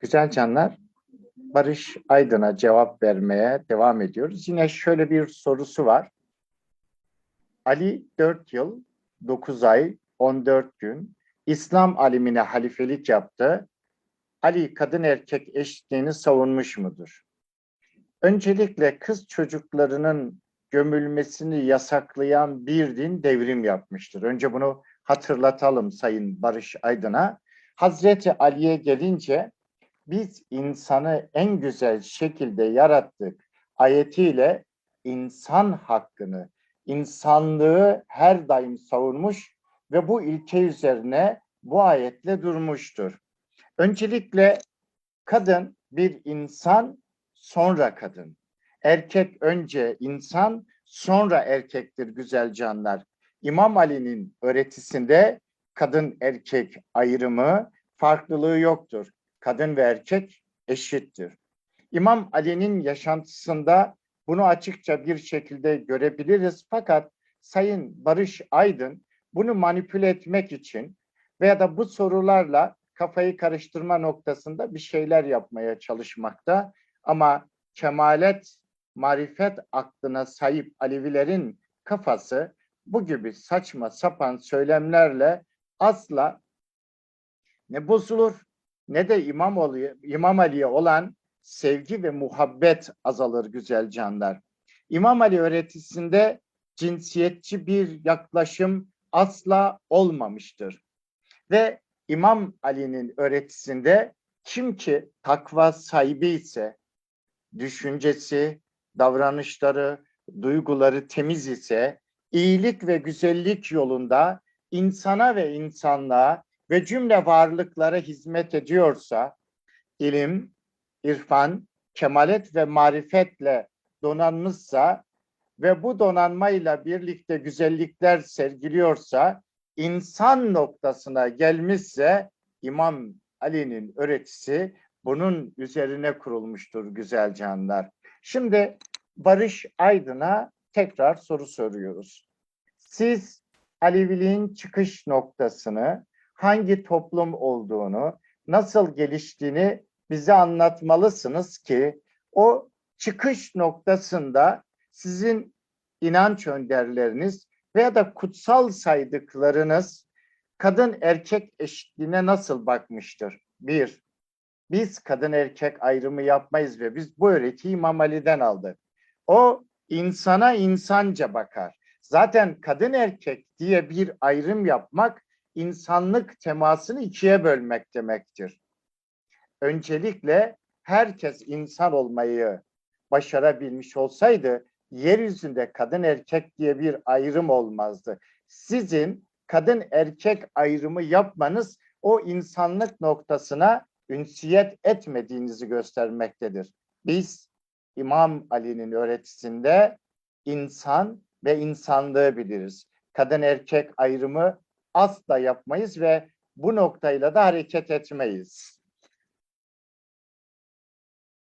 Güzel canlar, Barış Aydın'a cevap vermeye devam ediyoruz. Yine şöyle bir sorusu var. Ali 4 yıl, 9 ay, 14 gün İslam alimine halifelik yaptı. Ali kadın erkek eşitliğini savunmuş mudur? Öncelikle kız çocuklarının gömülmesini yasaklayan bir din devrim yapmıştır. Önce bunu hatırlatalım Sayın Barış Aydın'a. Hazreti Ali'ye gelince biz insanı en güzel şekilde yarattık ayetiyle insan hakkını, insanlığı her daim savunmuş ve bu ilke üzerine bu ayetle durmuştur. Öncelikle kadın bir insan, sonra kadın. Erkek önce insan, sonra erkektir güzel canlar. İmam Ali'nin öğretisinde kadın erkek ayrımı, farklılığı yoktur. Kadın ve erkek eşittir. İmam Ali'nin yaşantısında bunu açıkça bir şekilde görebiliriz. Fakat Sayın Barış Aydın bunu manipüle etmek için veya da bu sorularla kafayı karıştırma noktasında bir şeyler yapmaya çalışmakta. Ama kemalet, marifet aklına sahip Alevilerin kafası bu gibi saçma sapan söylemlerle asla ne bozulur ne de İmam, Ali, İmam Ali'ye olan sevgi ve muhabbet azalır güzel canlar. İmam Ali öğretisinde cinsiyetçi bir yaklaşım asla olmamıştır. Ve İmam Ali'nin öğretisinde kim ki takva sahibi ise, düşüncesi, davranışları, duyguları temiz ise, iyilik ve güzellik yolunda insana ve insanlığa ve cümle varlıklara hizmet ediyorsa, ilim, irfan, kemalet ve marifetle donanmışsa ve bu donanmayla birlikte güzellikler sergiliyorsa, insan noktasına gelmişse İmam Ali'nin öğretisi bunun üzerine kurulmuştur güzel canlar. Şimdi Barış Aydın'a tekrar soru soruyoruz. Siz Aleviliğin çıkış noktasını, hangi toplum olduğunu, nasıl geliştiğini bize anlatmalısınız ki o çıkış noktasında sizin inanç önderleriniz veya da kutsal saydıklarınız kadın erkek eşitliğine nasıl bakmıştır? Bir, biz kadın erkek ayrımı yapmayız ve biz bu öğretiyi İmam Ali'den aldık. O insana insanca bakar. Zaten kadın erkek diye bir ayrım yapmak insanlık temasını ikiye bölmek demektir. Öncelikle herkes insan olmayı başarabilmiş olsaydı yeryüzünde kadın erkek diye bir ayrım olmazdı. Sizin kadın erkek ayrımı yapmanız o insanlık noktasına ünsiyet etmediğinizi göstermektedir. Biz İmam Ali'nin öğretisinde insan ve insanlığı biliriz. Kadın erkek ayrımı asla yapmayız ve bu noktayla da hareket etmeyiz.